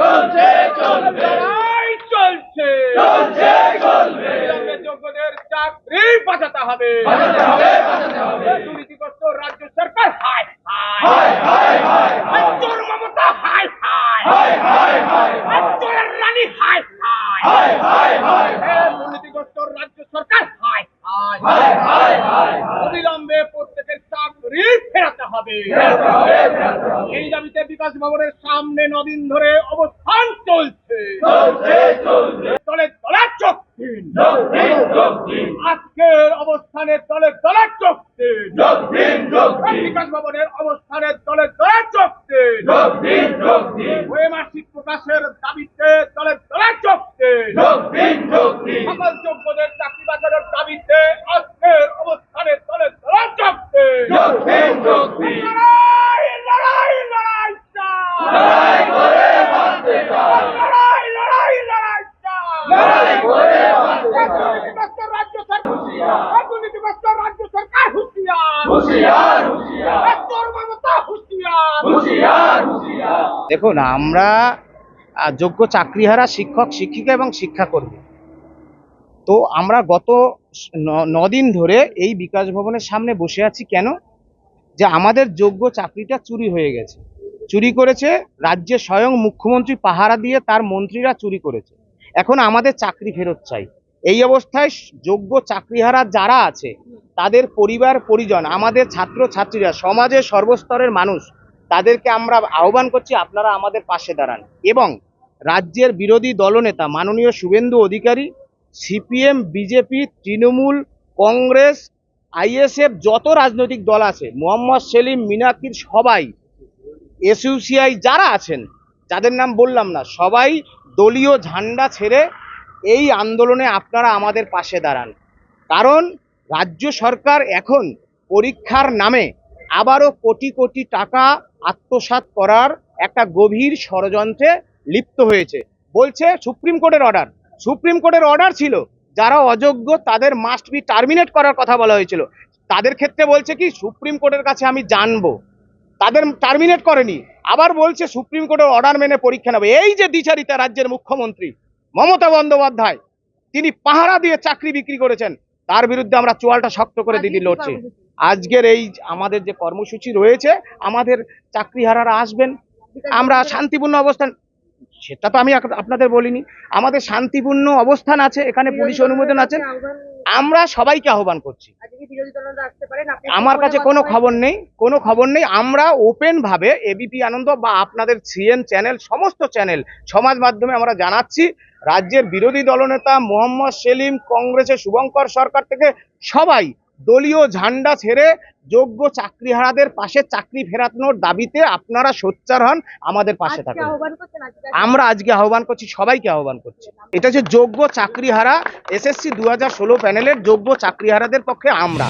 চলছে চলবে। চলছে। চলছে চলবে। যোগ্যদের চাকরি বাঁচাতে হবে। বাঁচাতে হবে বাঁচাতে হবে। দুর্নীতিগ্রস্ত রাজ্য সরকার হাই হায় হাই হাই হাই চোর মমতা হাই হাই। হাই হাই রানী হায় হায় হায় হায় এ দুর্নীতিগ্রস্ত রাজ্য সরকার হায় হায় হায় হায় হায় অবিলম্বে প্রত্যেকের চাকরি ফেরাতে হবে ফেরাতে হবে ফেরাতে হবে এই দাবিতে বিকাশ ভবনের সামনে নদিন ধরে অবস্থান চলছে। দলে আজকের অবস্থানের দলে দলের দিন। বিকাশ ভবনের অবস্থানের দলে দলের চোখ মাসিক প্রকাশের দাবিতে দলে দলে চোখ দিন যোগ দিন যোগ দিন সকল যোগ্যদের চাকরি বাজারের দাবিতে আজকের অবস্থানে দলে দলে চোখ দিন যোগ দিন যোগ দিন লড়াই লড়াই লড়াই চাই লড়াই করে বাঁচতে চাই লড়াই লড়াই লড়াই চাই লড়াই করে বাঁচতে চাই দুর্নীতিগ্রস্ত রাজ্য সরকার হুঁশিয়ার। দুর্নীতিগ্রস্ত রাজ্য সরকার হুঁশিয়ার হুঁশিয়ার হুঁশিয়ার চোর মমতা হুঁশিয়ার হুঁশিয়ার হুঁশিয়ার দেখুন, আমরা যোগ্য চাকরিহারা শিক্ষক, শিক্ষিকা এবং শিক্ষাকর্মী। তো আমরা গত নদিন ধরে এই বিকাশ ভবনের সামনে বসে আছি কেন? যে আমাদের যোগ্য চাকরিটা চুরি হয়ে গেছে। চুরি করেছে রাজ্যে স্বয়ং মুখ্যমন্ত্রী পাহারা দিয়ে তার মন্ত্রীরা চুরি করেছে। এখন আমাদের চাকরি ফেরত চাই। এই অবস্থায় যোগ্য চাকরিহারা যারা আছে, তাদের পরিবার, পরিজন, আমাদের ছাত্র ছাত্রীরা সমাজের সর্বস্তরের মানুষ, তাদেরকে আমরা আহ্বান করছি আপনারা আমাদের পাশে দাঁড়ান। এবং রাজ্যের বিরোধী দলনেতা মাননীয় Suvendu Adhikari, CPM, BJP, Trinamool, Congress, ISF, যত রাজনৈতিক দল আছে, মোহাম্মদ সেলিম মিনাকির সবাই, এসইউসিআই যারা আছেন যাদের নাম বললাম না, সবাই দলীয় ঝান্ডা ছেড়ে এই আন্দোলনে আপনারা আমাদের পাশে দাঁড়ান। কারণ রাজ্য সরকার এখন পরীক্ষার নামে আবারও কোটি কোটি টাকা আত্মসাৎ করার একটা গভীর ষড়যন্ত্রে লিপ্ত হয়েছে। বলছে সুপ্রিম কোর্টের অর্ডার। সুপ্রিম কোর্টের অর্ডার ছিল, যারা অযোগ্য তাদের মাস্ট বি টার্মিনেট করার কথা বলা হয়েছিল। তাদের ক্ষেত্রে বলছে কি, সুপ্রিম কোর্টের কাছে আমি জানব। তাদের টার্মিনেট করেনি। আবার বলছে সুপ্রিম কোর্টের অর্ডার মেনে পরীক্ষা নেবে। এই যে দ্বিচারিতা রাজ্যের মুখ্যমন্ত্রী মমতা বন্দ্যোপাধ্যায় তিনি পাহারা দিয়ে চাকরি বিক্রি করেছেন তার বিরুদ্ধে আমরা চোয়ালটা শক্ত করে দিদি লড়ছি। আজকের এই আমাদের যে কর্মসূচি রয়েছে আমাদের চাকরিহারারা আসবেন। আমরা শান্তিপূর্ণ অবস্থান সেটা তো আমি আপনাদের বলিনি। আমাদের শান্তিপূর্ণ অবস্থান আছে এখানে পুলিশ অনুমোদন আছে। আমরা সবাইকে আহ্বান করছি। আমার কাছে কোনো খবর নেই কোনো খবর নেই। আমরা ওপেন ভাবে এবিপি আনন্দ বা আপনাদের সিএন চ্যানেল সমস্ত চ্যানেল সমাজ মাধ্যমে আমরা জানাচ্ছি রাজ্যের বিরোধী দলনেতা মোহাম্মদ সেলিম কংগ্রেসের শুভঙ্কর সরকার থেকে সবাই দলীয় ঝান্ডা ছেড়ে যোগ্য চাকরিহারাদের পাশে চাকরি ফেরানোর দাবিতে আপনারা সোচ্চার হন আমাদের পাশে থাকুন। আমরা আজকে আহ্বান করছি সবাইকে আহ্বান করছি। এটা যে যোগ্য চাকরিহারা এসএসসি দু হাজার ষোলো প্যানেলের যোগ্য চাকরিহারাদের পক্ষে আমরা।